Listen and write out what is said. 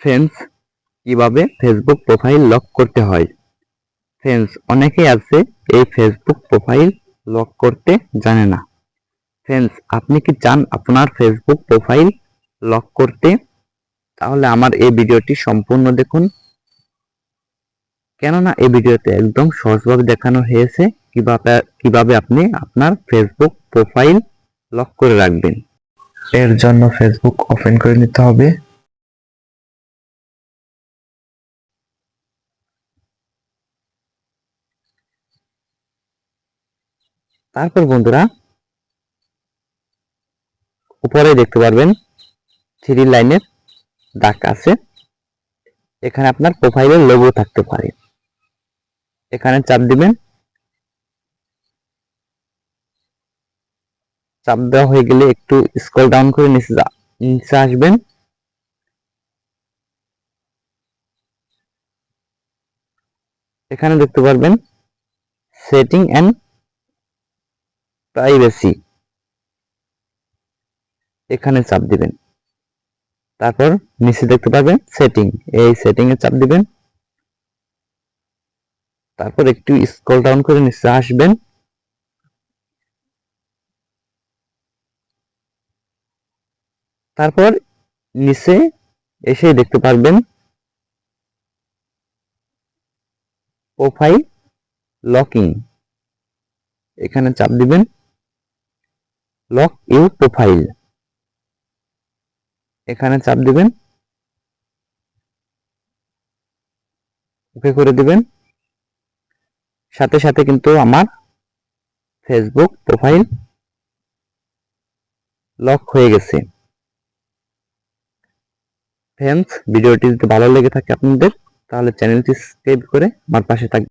Friends কীভাবে Facebook profile lock করতে হয়? ফ্রেন্ডস অনেকেই আছে এই ফেসবুক প্রোফাইল লক করতে জানে না। ফ্রেন্ডস আপনি কি চান আপনার ফেসবুক প্রোফাইল লক করতে? তাহলে আমার এই ভিডিওটি সম্পূর্ণ দেখুন। কেননা এই ভিডিওতে একদম সহজভাবে দেখানো হয়েছে কীভাবে কীভাবে আপনি আপনার ফেসবুক প্রোফাইল লক করে রাখবেন। এর জন্য ফেসবুক ওপেন করে নিতে হবে। তারপর বন্ধুরা, উপরে দেখতে পারবেন থ্রি লাইনের দাগ আছে। এখানে আপনার প্রোফাইলের লোগো থাকতে পারে। এখানে চাপ দিবেন। চাপ দেওয়া হয়ে গেলে একটু স্ক্রল ডাউন করে নিচে নিচে আসবেন। এখানে দেখতে পারবেন সেটিং অ্যান্ড প্রাইভেসি এখানে চাপ দিবেন। তারপর নিচে দেখতে পাবেন সেটিং এই সেটিং এ চাপ দিবেন। তারপর একটু স্ক্রল ডাউন করে নিচে আসবেন। তারপর নিচে এসে দেখতে পারবেন প্রোফাইল লকিং এখানে চাপ দিবেন। লক ইউ প্রোফাইল এখানে চাপ দিবেন। ওকে করে দিবেন। সাথে সাথে কিন্তু আমার ফেসবুক প্রোফাইল লক হয়ে গেছে। ফ্রেন্ডস ভিডিওটি যদি ভালো লেগে থাকে আপনাদের, তাহলে চ্যানেলটি সাবস্ক্রাইব করে আমার পাশে থাকবে